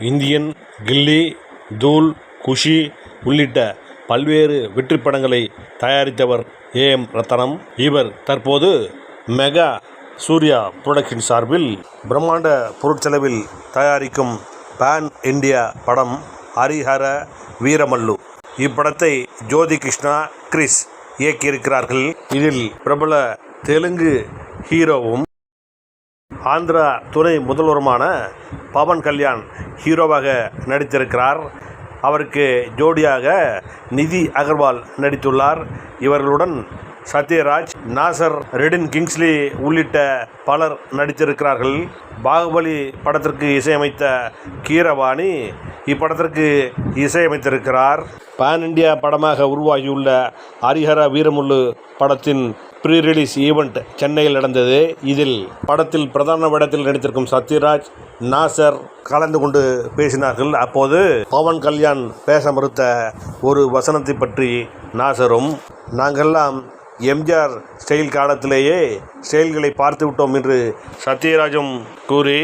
Indian கில்லி தூல் குஷி உள்ளிட்ட பல்வேறு வெற்றி படங்களை தயாரித்தவர் ஏ எம் ரத்னம் இவர் தற்போது மெகா சூர்யா புரொடக்ஷன் சார்பில் பிரம்மாண்ட பொருட்செலவில் தயாரிக்கும் பேன் இண்டியா படம் ஹரிஹர வீரமல்லு. இப்படத்தை ஜோதி கிருஷ்ணா கிறிஸ் இயக்கியிருக்கிறார்கள். இதில் பிரபல தெலுங்கு ஹீரோவும் ஆந்திரா துணை முதல்வருமான பவன் கல்யாண் ஹீரோவாக நடித்திருக்கிறார். அவருக்கு ஜோடியாக நிதி அகர்வால் நடித்துள்ளார். இவர்களுடன் சத்யராஜ் நாசர் ரெடின் கிங்ஸ்லி உள்ளிட்ட பலர் நடித்திருக்கிறார்கள். பாகுபலி படத்திற்கு இசையமைத்த கீரவாணி இப்படத்திற்கு இசையமைத்திருக்கிறார். பான் இந்தியா படமாக உருவாகியுள்ள ஹரிஹர வீரமுள்ளு படத்தின் ப்ரீ ரிலீஸ் ஈவெண்ட் சென்னையில் நடந்தது. இதில் படத்தில் பிரதான வேடத்தில் நடித்திருக்கும் சத்யராஜ் நாசர் கலந்து கொண்டு பேசினார்கள். அப்போது பவன் கல்யாண் பேச மறுத்த ஒரு வசனத்தை பற்றி நாசரும் நாங்கெல்லாம் எம்ஜிஆர் ஸ்டைல் காலத்திலேயே ஸ்டைல்களை பார்த்து விட்டோம் என்று சத்யராஜும் கூறி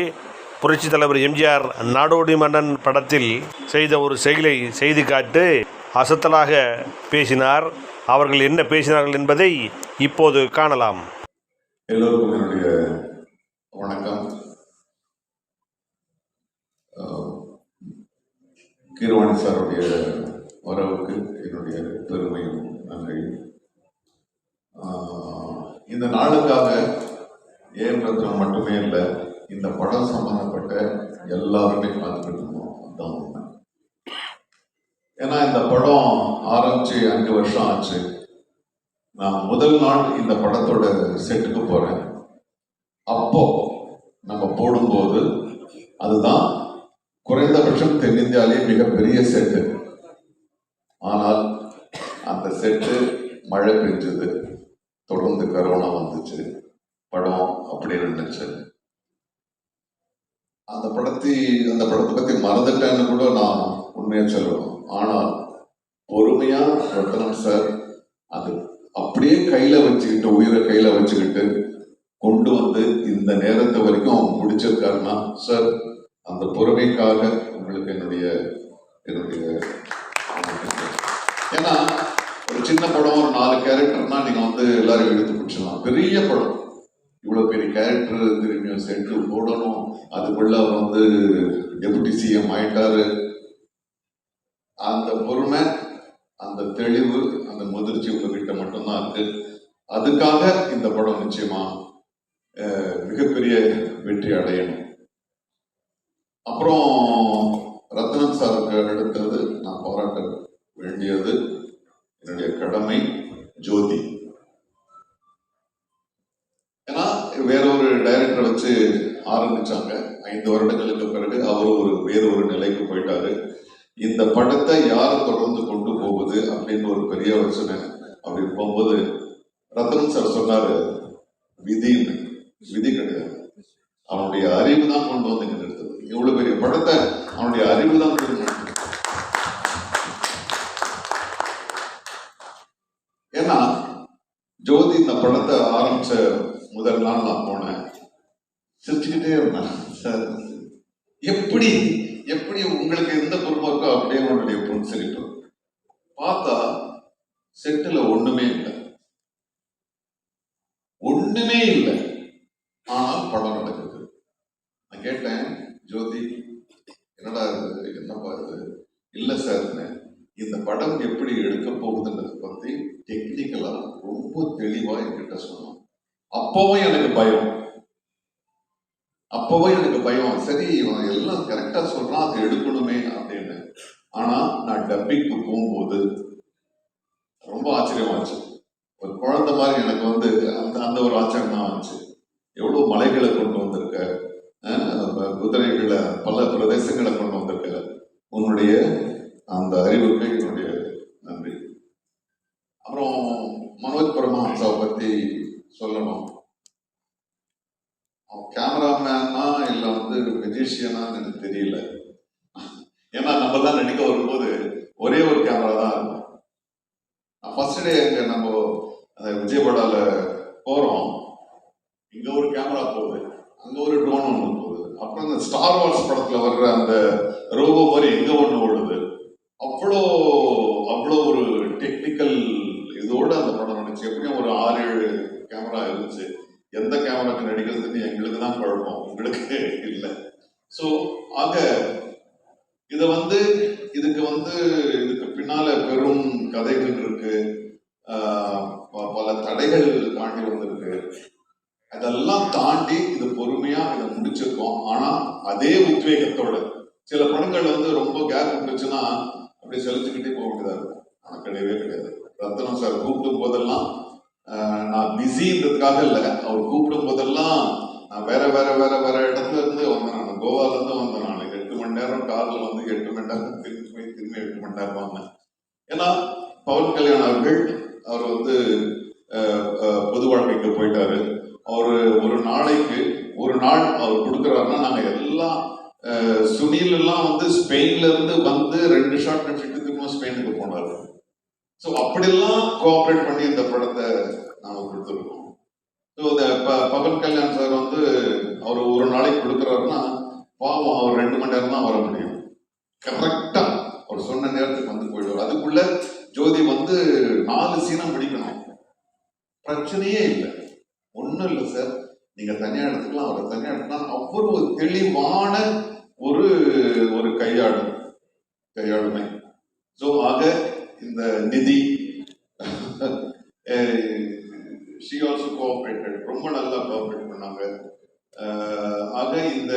புரட்சித் தலைவர் எம்ஜிஆர் நாடோடி மன்னன் படத்தில் செய்த ஒரு செயலை செய்து காட்டு அசத்தலாக பேசினார். அவர்கள் என்ன பேசினார்கள் என்பதை இப்போது காணலாம். எல்லோருக்கும் என்னுடைய வணக்கம். கீரவாணி சாருடைய வரவுக்கு என்னுடைய பெருமையும் நன்றியும். இந்த நாளுக்காக ஏன் ரத்னம் மட்டுமே இல்லை இந்த படம் சம்பந்தப்பட்ட எல்லாருமே காத்துக்கிட்டு இருந்தோம். அதுதான் ஏன்னா இந்த படம் ஆரம்பிச்சு அஞ்சு வருஷம் ஆச்சு. நான் முதல் நாள் இந்த படத்தோட செட்டுக்கு போறேன். அப்போ நம்ம போடும்போது அதுதான் குறைந்தபட்சம் தென்னிந்தியாலேயே மிகப்பெரிய செட்டு. ஆனால் அந்த செட்டு மழை பெஞ்சது தொடர்ந்து கரோனா வந்துச்சு. படம் அப்படி நின்றுச்சு அந்த படத்தை அந்த படத்தை பத்தி மறந்துட்டேன்னு கூட நான் உண்மையாக சொல்லணும். ஆனால் பொறுமையா ரத்னம் சார் அது அப்படியே கையில வச்சுக்கிட்டு உயிரை கையில வச்சுக்கிட்டு கொண்டு வந்து இந்த நேரத்தை வரைக்கும் அவங்க முடிச்சிருக்காருன்னா சார் அந்த பொறுமைக்காக உங்களுக்கு என்னுடைய என்னுடைய ஏன்னா ஒரு சின்ன படம் ஒரு நாலு கேரக்டர்னா நீங்க வந்து எல்லாரும் எடுத்து பிடிச்சிடலாம். பெரிய படம். இவ்வளவு பெரிய கேரக்டர் திரும்பியும் செட்டு போடணும். அதுக்குள்ள அவர் வந்து டெபுட்டி சிஎம் ஆயிட்டாரு. அந்த பொறுமை அந்த தெளிவு அந்த முதிர்ச்சி உங்ககிட்ட மட்டும்தான் இருக்கு. அதுக்காக இந்த படம் நிச்சயமா மிகப்பெரிய வெற்றி அடையணும். அப்புறம் ரத்னம் சாருக்கு அடுத்தது நான் பாராட்ட வேண்டியது என்னுடைய கடமை ஜோதி. ஏன்னா வேற ஒரு டைரக்டரை வச்சு ஆரம்பிச்சாங்க. ஐந்து வருடங்களுக்கு பிறகு அவர் ஒரு வேறு ஒரு நிலைக்கு போயிட்டாரு. இந்த படத்தை யார் தொடர்ந்து கொண்டு போகுது அப்படின்னு ஒரு பெரிய யோசனை அப்படி போகும்போது ரத்னம் சார் சொன்னாரு விதின்னு. விதி கிடையாது. அவனுடைய அறிவு தான் கொண்டு வந்து இங்க இவ்வளவு பெரிய படத்தை அவனுடைய அறிவு தான் கொண்டு ஏன்னா ஜோதி இந்த படத்தை ஆரம்பிச்ச முதல் நாள் நான் போனேன். சிரிச்சுக்கிட்டே இருந்தேன். சார் எப்படி எப்படி உங்களுக்கு எந்த பொறுப்பா உடையவனுடைய அப்படியே பார்த்தா செட்டில் ஒண்ணுமே இல்லை. ஒண்ணுமே இல்லை. ஆனால் படம் நடக்குது. நான் கேட்டேன் ஜோதி என்னடா இது? என்னப்பா இது? இல்ல சார் இந்த படம் எப்படி எடுக்க போகுதுன்றதை பத்தி டெக்னிக்கலா ரொம்ப தெளிவா என்கிட்ட சொன்னான். அப்பவும் எனக்கு பயம். அப்பவும் எனக்கு பயம். சரி இவன் எல்லாம் கரெக்டா சொல்றான் அதை எடுக்கணுமே அப்படின்னு ஆனா நான் டப்பிங்க்கு போகும்போது ரொம்ப ஆச்சரியமாச்சு ஒரு குழந்தை மாதிரி எனக்கு வந்து அந்த அந்த ஒரு ஆச்சரியம் தான் ஆச்சு எவ்வளவு மலைகளை கொண்டு வந்திருக்க குதிரைகளை பல பிரதேசங்களை கொண்டு வந்திருக்க உன்னுடைய அந்த அறிவுக்கு என்னுடைய நன்றி. அப்புறம் மனோஜ் பரமஹம்சாவை பத்தி சொல்லணும். அவன் கேமராமேனா இல்லை வந்து மெஜிஷியனான்னு எனக்கு தெரியல. நம்ம தான் நடிக்க வரும்போது ஒரே ஒரு கேமரா தான் இருக்கும். நான் ஃபர்ஸ்ட் டே அங்கே நம்ம விஜயவாடாவில் போகிறோம் இங்கே ஒரு கேமரா போகுது. அங்கே ஒரு ட்ரோன் ஒன்று போகுது. அப்புறம் அந்த ஸ்டார் வார்ஸ் படத்தில் வர்ற அந்த ரோபோ மாதிரி எங்கே ஒன்று ஓடுது. அவ்வளோ அவ்வளோ ஒரு டெக்னிக்கல் இதோட அந்த படம் நடந்துச்சு. எப்படியும் ஒரு ஆறு ஏழு கேமரா இருந்துச்சு. எந்த கேமராக்கு நடிக்கிறதுன்னு எங்களுக்கு தான் குழப்பம். உங்களுக்கு இல்லை. ஸோ ஆக இதை வந்து இதுக்கு வந்து இதுக்கு பின்னால பெரும் கதைகள் இருக்கு. ப- பல தடைகள் தாண்டி வந்திருக்கு. அதெல்லாம் தாண்டி இது பொறுமையா இதை முடிச்சிருக்கோம். ஆனா அதே உத்வேகத்தோட சில படங்கள் வந்து ரொம்ப கேப் விட்டுச்சுன்னா அப்படியே செலுத்திக்கிட்டே போக வேண்டியதா இருக்கும். ஆனா கிடையவே கிடையாது. ரத்தனம் சார் கூப்பிடும் போதெல்லாம் நான் பிஸின்றதுக்காக இல்லை. அவர் கூப்பிடும் போதெல்லாம் நான் வேற வேற வேற வேற இடத்துல இருந்து வந்தேன். நான் கோவால இருந்து வந்தேன் நான். மணி நேரம் கார்ல வந்து எட்டு மணி நேரம் திரும்பி போய் திரும்பி எட்டு மணி நேரம் வந்தேன் ஏன்னா பவன் கல்யாண் அவர்கள் அவர் வந்து பொது வாழ்க்கைக்கு போயிட்டாரு. அவர் ஒரு நாளைக்கு ஒரு நாள் அவர் கொடுக்குறாருன்னா நாங்கள் எல்லாம் சுனில் எல்லாம் வந்து ஸ்பெயின்ல இருந்து வந்து ரெண்டு ஷாட் நடிச்சுட்டு திரும்ப ஸ்பெயினுக்கு போனாரு. ஸோ அப்படிலாம் கோஆப்ரேட் பண்ணி இந்த படத்தை நாங்கள் கொடுத்துருக்கோம். ஸோ இந்த ப- பவன் கல்யாண் சார் வந்து அவர் ஒரு நாளைக்கு கொடுக்குறாருன்னா பாவம் அவர் ரெண்டு மணி நேரம் தான் வர முடியும். கரெக்டா அவர் சொன்ன நேரத்துக்கு வந்து போயிடுவார். அதுக்குள்ள ஜோதி வந்து நாலு சீனம் பிடிக்கணும். பிரச்சனையே இல்லை. ஒன்றும் இல்லை சார். நீங்க தனியா எடுத்துக்கலாம் அவரை தனியா எடுத்துக்கலாம். அவ்வளவு தெளிவான ஒரு ஒரு கையாடும் கையாளுமை. ஸோ ஆக இந்த நிதி ஷி ஆல்சோ கோஆப்ரேட்டட் ரொம்ப நல்லா கோஆப்ரேட் பண்ணாங்க. ஆக இந்த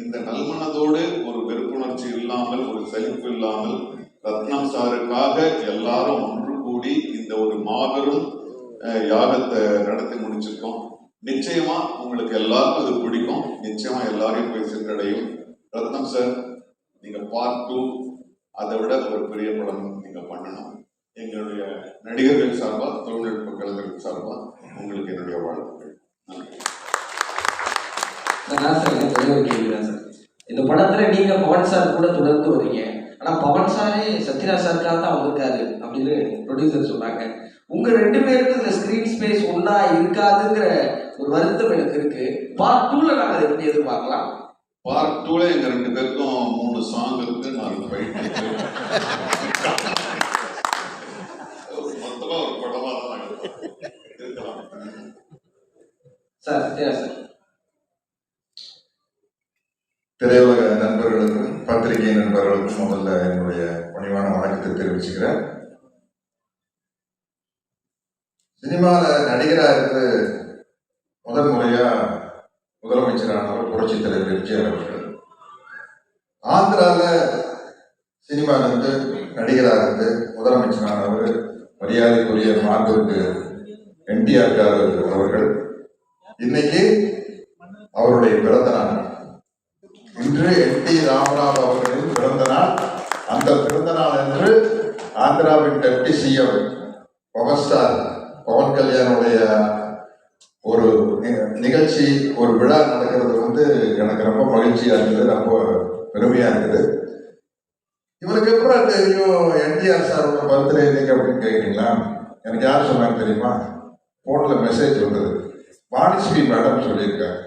இந்த நல்மனதோடு ஒரு வெறுப்புணர்ச்சி இல்லாமல் ஒரு சலிப்பு இல்லாமல் ரத்னம் சாருக்காக எல்லாரும் ஒன்று கூடி இந்த ஒரு மாபெரும் யாகத்தை நடத்தி முடிச்சிருக்கோம். நிச்சயமா உங்களுக்கு எல்லாருக்கும் அது பிடிக்கும். நிச்சயமா எல்லாரையும் போய் சென்றடையும் ரத்னம் சார் நீங்க பார்ட் டூ அதை விட ஒரு பெரிய படம் நீங்க பண்ணணும். எங்களுடைய நடிகர்கள் சார்பா தொழில்நுட்ப கலைஞர்கள் சார்பா உங்களுக்கு என்னுடைய வாழ்க்கை நான் சார் எனக்கு ஒரே ஒரு கேள்வி தான் சார் இந்த படத்துல நீங்க பவன் சார் கூட தொடர்ந்து வரீங்க. ஆனா பவன் சாரே சத்யராஜ் சாருக்காக தான் வந்திருக்காரு அப்படின்னு ப்ரொடியூசர் சொன்னாங்க. உங்க ரெண்டு பேருக்கு இந்த ஸ்கிரீன் ஸ்பேஸ் ஒண்ணா இருக்காதுங்கிற ஒரு வருத்தம் எனக்கு இருக்கு. பார்ட் நாங்க அதை எப்படி எதிர்பார்க்கலாம்? பார்ட் டூல எங்க ரெண்டு பேருக்கும் மூணு சாங் இருக்கு நாலு ஃபைட் ஒரு தான் இருக்கலாம். சார் சத்யராஜ் சார் திரையுலக நண்பர்களுக்கும் பத்திரிகை நண்பர்களுக்கும் முதல்ல என்னுடைய பணிவான வணக்கத்தை தெரிவிச்சுக்கிறேன். சினிமாவில் நடிகராக இருந்து முதல் முறையா முதலமைச்சரானவர் புரட்சித் தலைவர் எம்ஜிஆர் அவர்கள். ஆந்திராவில் சினிமால இருந்து நடிகராக இருந்து முதலமைச்சரானவர் மரியாதைக்குரிய மாண்புக்கு என்டிஆர் அவர்கள். இன்னைக்கு அவருடைய பிறந்த நாள். இன்று என் டி ராமராவ் அவர்களின் பிறந்த நாள். அந்த பிறந்த நாள் என்று ஆந்திராவின் deputy CM power star Pawan கல்யாணுடைய ஒரு நிகழ்ச்சி ஒரு விழா நடக்கிறது வந்து எனக்கு ரொம்ப மகிழ்ச்சியா இருக்குது ரொம்ப பெருமையா இருக்குது. இவருக்கு எப்படி தெரியும் என்டிஆர் சாரோட பர்த்டே இன்னைக்கு அப்படின்னு கேட்குறீங்களா எனக்கு யார் சொன்னாங்க தெரியுமா? போன்ல மெசேஜ் வந்தது. வாணிஸ்ரீ மேடம் சொல்லியிருக்காங்க.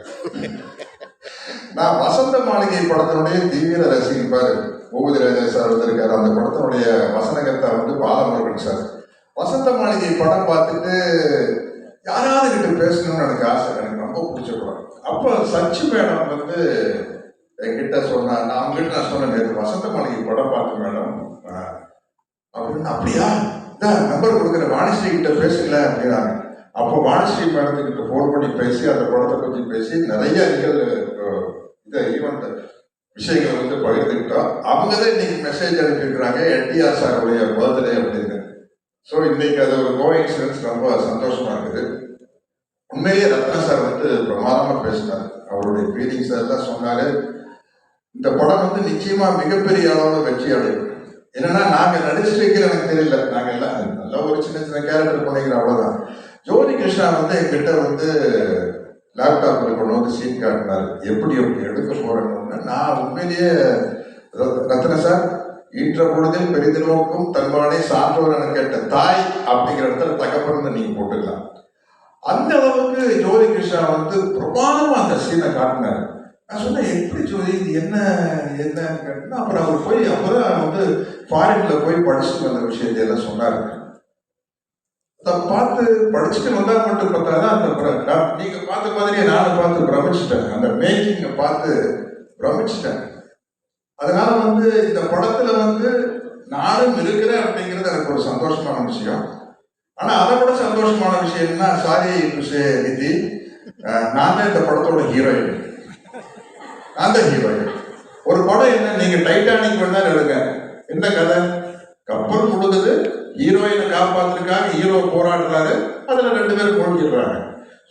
நான் வசந்த மாளிகை படத்தினுடைய தீவிர ரசிகன் பாரு. பூபதி ராஜா சார் வந்திருக்காரு. அந்த படத்தினுடைய வசனகர்த்தா வந்து பாலமுருகன் சார். வசந்த மாளிகை படம் பார்த்துட்டு யாராவது கிட்ட பேசணும்னு எனக்கு ஆசை. எனக்கு ரொம்ப பிடிச்ச படம். அப்போ சச்சி மேடம் வந்து என்கிட்ட சொன்னா நான் அவங்ககிட்ட நான் சொன்னேன் வசந்த மாளிகை படம் பார்த்து மேடம் அப்படின்னு அப்படியா? இதான் நம்பர் கொடுக்குற வாணிஸ்ரீ கிட்ட பேசுங்களேன் அப்படின்னாங்க. அப்போ வாணிஸ்ரீ மேடத்துக்கிட்ட ஃபோன் பண்ணி பேசி அந்த படத்தை பற்றி பேசி நிறைய நிகழ்வு இந்த ஈவெண்ட் விஷயங்கள் வந்து பகிர்ந்துக்கிட்டோம். அவங்க தான் இன்னைக்கு மெசேஜ் அனுப்பியிருக்கிறாங்க என்டிஆர் சாருடைய பர்த்டே அப்படின்னு ஸோ இன்னைக்கு அது ஒரு கோஇன்சிடன்ஸ் ரொம்ப சந்தோஷமா இருக்குது. உண்மையிலேயே ரத்னா சார் வந்து பிரமாதமாக பேசினார். அவருடைய ஃபீலிங்ஸ் எல்லாம் சொன்னாரு. இந்த படம் வந்து நிச்சயமா மிகப்பெரிய அளவில் வெற்றி அடையும். என்னன்னா நாங்க நடிச்சிருக்கிற எனக்கு தெரியல. நாங்க எல்லாம் நல்ல ஒரு சின்ன சின்ன கேரக்டர் பண்ணிக்கிற அவ்வளவுதான். ஜோதி கிருஷ்ணா வந்து என்கிட்ட வந்து லேப்டாப்பில் கொண்டு வந்து சீன் காட்டினார். எப்படி எப்படி எடுக்க போறேன்னு நான் உண்மையிலேயே ரத்ன சார் ஈற்ற பொழுதில் பெரிது நோக்கும் தன்மானே சான்றோர் என கேட்ட தாய் அப்படிங்கிற இடத்துல தகப்பன்னு நீங்க போட்டுக்கலாம். அந்த அளவுக்கு ஜோதி கிருஷ்ணா வந்து பிரமாதமா அந்த சீனை காட்டினார். நான் சொன்னேன் எப்படி ஜோதி இது என்ன என்னன்னு கேட்டேன்னா அப்புறம் அவர் போய் அப்புறம் வந்து ஃபாரின்ல போய் படிச்சுட்டு வந்த விஷயத்தை எல்லாம் பார்த்து படிச்சுட்டு வந்தா மட்டும் பார்த்தாதான் அந்த நான் நீங்க பார்த்த மாதிரியே நானும் பார்த்து பிரமிச்சிட்டேன். அந்த மேக்கிங்கை பார்த்து பிரமிச்சிட்டேன். அதனால வந்து இந்த படத்துல வந்து நானும் இருக்கிறேன் அப்படிங்கிறது எனக்கு ஒரு சந்தோஷமான விஷயம். ஆனா அதை விட சந்தோஷமான விஷயம் என்ன சாரி விஷய நிதி நான் தான் இந்த படத்தோட ஹீரோயின் நான் தான் ஹீரோயின் ஒரு படம் என்ன நீங்க டைட்டானிக் வேணா எடுங்க. என்ன கதை? கப்பல் முழுகுது ஹீரோயினை காப்பாத்துறதுக்காக ஹீரோ போராடுறாரு அதில் ரெண்டு பேரும் மூழ்கிடுறாங்க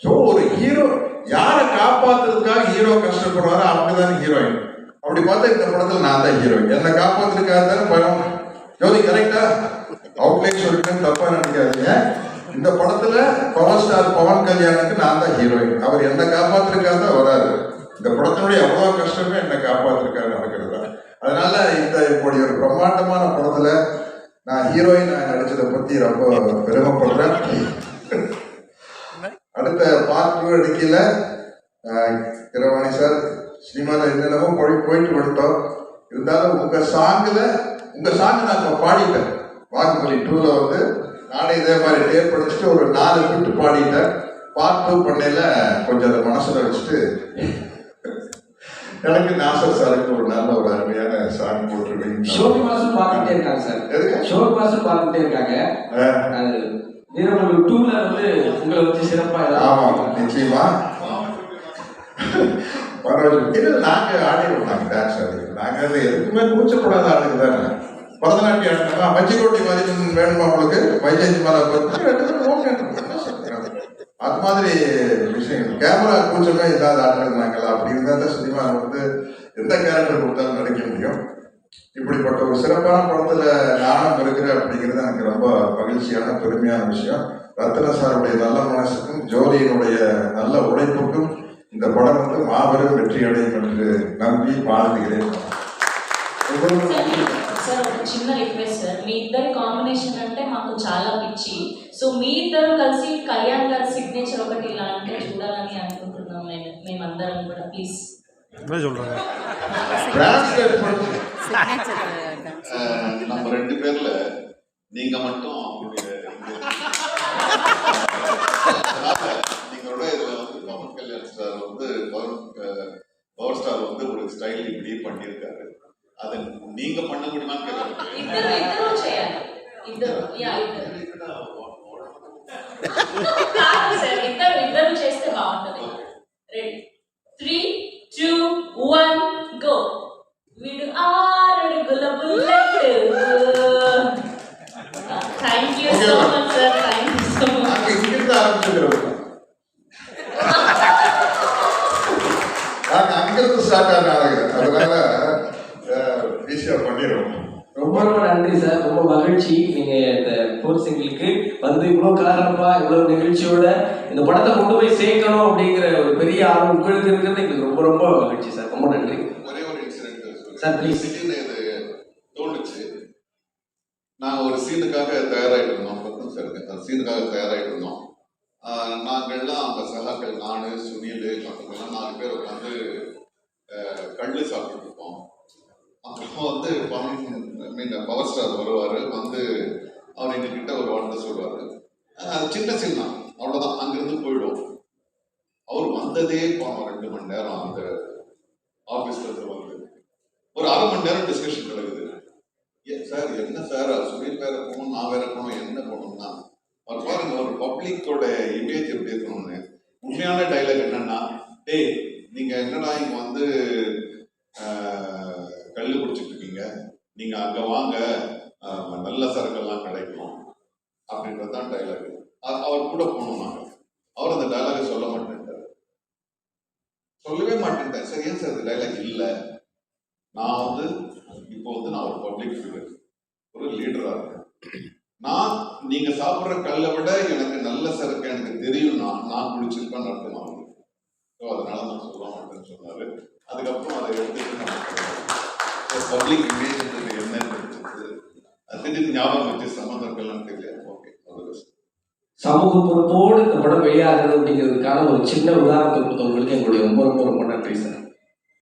ஸோ ஒரு ஹீரோ யாரை காப்பாத்துறதுக்காக ஹீரோ கஷ்டப்படுறாரோ அப்படிதான் ஹீரோயின். அப்படி பார்த்தா இந்த படத்தில் நான் தான் ஹீரோயின் என்னை காப்பாத்துறதுக்காக தானே பயம். ஜோதி கரெக்டா அவுட்லைன் சொல்லிட்டு தப்பா நினைக்காதீங்க. இந்த படத்துல பவர் ஸ்டார் பவன் கல்யாணுக்கு நான் தான் ஹீரோயின் அவர் என்னை காப்பாத்துறதுக்காக தான் வராரு. இந்த படத்தினுடைய எவ்வளோ கஷ்டமே என்னை காப்பாத்துறதுக்காக நடக்கிறது? தான் அதனால இந்த இப்படி ஒரு பிரம்மாண்டமான படத்துல நான் ஹீரோயின் நடிச்சதை பத்தி ரொம்ப பெருமைப்படுறேன். அடுத்த பார்ட் டூ அடிக்கல கிரவாணி சார் சினிமாவில் என்னென்னமோ போய் போயிட்டு வந்துட்டோம். இருந்தாலும் உங்க சாங்கில் உங்க சாங் நான் இப்போ பாடிட்டேன். வாக்குமொழி டூல வந்து நானே இதே மாதிரி டேப் படிச்சுட்டு ஒரு நாலு பிட்டு பாடிட்டேன். பார்ட் டூ பண்ணையில் கொஞ்சம் அதை மனசில் வச்சுட்டு எனக்கு நாசர் சாருக்கு ஒரு நல்ல ஒரு அருமையான சாங் போட்டுருவீங்க ஷோபி மாசம் பார்த்துட்டே இருக்காங்க சார். எதுக்கு ஷோபி மாசம் பார்த்துட்டே இருக்காங்க. அது வீரமல்லு டூல வந்து உங்களை வச்சு சிறப்பா ஆமா நிச்சயமா. பரவாயில்ல இல்லை நாங்க ஆடிடுவோம் நாங்க டான்ஸ் ஆடிடுவோம் நாங்க அது எதுக்குமே கூச்சப்படாத ஆளுங்க தானே பரதநாட்டியம் ஆடினா மஞ்சிக்கோட்டை மதிப்பெண் வேணுமா உங்களுக்கு? வைஜெயந்தி மாலா ரெண்டு பேரும் சொல்றீங்க? அது மாதிரி விஷயங்கள் கேமரா கூச்சமே இல்லாத ஆட்கள் நாங்களா அப்படி இருந்தால் தான் சினிமா வந்து எந்த கேரக்டர் கொடுத்தாலும் நடிக்க முடியும் இப்படிப்பட்ட ஒரு சிறப்பான படத்துல நானும் இருக்கிறேன் அப்படிங்கிறது எனக்கு ரொம்ப மகிழ்ச்சியான பெருமையான விஷயம் ரத்ன சாருடைய நல்ல மனசுக்கும் ஜோதியினுடைய நல்ல உழைப்புக்கும் இந்த படம் வந்து மாபெரும் வெற்றி அடையும் என்று நம்பி வாழ்த்துகிறேன் సార్ ఒక చిన్న రిక్వెస్ట్ సార్ మీ ఇద్దరి కాంబినేషన్ అంటే మాకు చాలా పిచ్చి సో మీ ఇద్దరు కలిసి కళ్యాణ్ గారి సిగ్నేచర్ ఒకటి ఇలా అంటే చూడాలని అనుకుంటున్నాం మేము మేమందరం కూడా ప్లీజ్ என்ன சொல்கிறாங்க டிரான்ஸ்லேட் பண்ணி அஹ், நம்ம ரெண்டு பேர்ல நீங்க மட்டும் அவங்களுடைய அதனால நீங்களோட இதுல வந்து பவன் கல்யாண் சார் வந்து பவர் அஹ், பவர் ஸ்டார் வந்து ஒரு ஸ்டைல் இப்படி பண்ணியிருக்காரு அதை நீங்க பண்ண முடியுமான்னு கேட்கறேன் త్రీ టూ వన్ గో వీడు ఆరడుగుల bullet thank you so much sir thank you so much நாங்க இங்கிருந்து ஆரம்பிச்சுக்கிறோம் நாங்க அங்கிருந்து ஸ்டார்ட் ஆன ஆளுங்க அதனால ஈஸியா பண்ணிடுவோம் ரொம்ப ரொம்ப நன்றி சார் ரொம்ப மகிழ்ச்சி நீங்க இந்த ஃபோர் சிங்கிளுக்கு வந்து இவ்வளவு கலகலப்பா இவ்வளவு நிகழ்ச்சியோட இந்த படத்தை கொண்டு போய் சேர்க்கணும் அப்படிங்கிற ஒரு பெரிய ஆர்வம் உங்களுக்கு இருக்கிறது எங்களுக்கு ரொம்ப ரொம்ப மகிழ்ச்சி சார். ரொம்ப நன்றி. ஒரே ஒரு இன்சிடென்ட் please. திடீர்னு இது தோணுச்சு நான் ஒரு சீனுக்காக தயாராகிட்டு இருந்தோம். பக்கம் சார் அந்த சீனுக்காக தயாராகிட்டு இருந்தோம். நாங்கள்லாம் அந்த சகாக்கள் நான் சுனில் மற்றவங்கெல்லாம் நாலு பேர் உட்காந்து கள்ளு சாப்பிட்டுட்டு இருப்போம். அப்புறம் வந்து பவன் மீன் பவர் ஸ்டார் வருவார். வந்து அவர் எங்ககிட்ட ஒரு வார்த்தை சொல்லுவார் அது சின்ன சீன் தான் அவ்வளோதான் அங்கேருந்து போயிடும். அவர் வந்ததே போனோம் ரெண்டு மணி நேரம் அந்த ஆஃபீஸ்ல இருந்து வந்து. ஒரு அரை மணி நேரம் டிஸ்கஷன் கிடக்குது சார் என்ன சார் சுனில் வேற போகணும் நான் வேற போகணும் என்ன போகணும்னா அவர் பாருங்க ஒரு பப்ளிக்கோட இமேஜ் எப்படி இருக்கணும்னு உண்மையான டைலாக் என்னன்னா டேய் நீங்க என்னடா இங்க வந்து கல் குடிச்சிட்டு இருக்கீங்க? நீங்க அங்க வாங்க. நல்ல சரக்கெல்லாம் கிடைக்கும். அப்படின்றது தான் டைலாக் அவர் கூட போகணும்? அவர் அந்த டைலாகை சொல்ல மாட்டேன்ட்டார் சொல்லவே மாட்டேன்ட்டார் சரி ஏன் சார் இந்த டைலாக் இல்லை? நான் வந்து இப்போ வந்து நான் ஒரு பப்ளிக் ஃபிகர் ஒரு லீடரா இருக்கேன். நான் நீங்க சாப்பிடுற கல்லை விட எனக்கு நல்ல சரக்கு எனக்கு தெரியும். நான் குடிச்சிருப்பேன்னு அர்த்தம் அவங்களுக்கு ஸோ அதனால நான் சொல்ல மாட்டேன்னு சொன்னாரு. அதுக்கப்புறம் அதை எடுத்துட்டு பப்ளிக் இமேஜ் என்னன்னு தெரிஞ்சது அது திடீர்னு ஞாபகம் வச்சு சம்மந்தம் இருக்கலாம் தெரியல சமூக பொறுப்போடு இந்த படம் வெளியாகிறது அப்படிங்கிறதுக்கான ஒரு சின்ன உதாரணத்தை கொடுத்தவங்களுக்கு எங்களுடைய ரொம்ப ரொம்ப ரொம்ப நன்றி சார்.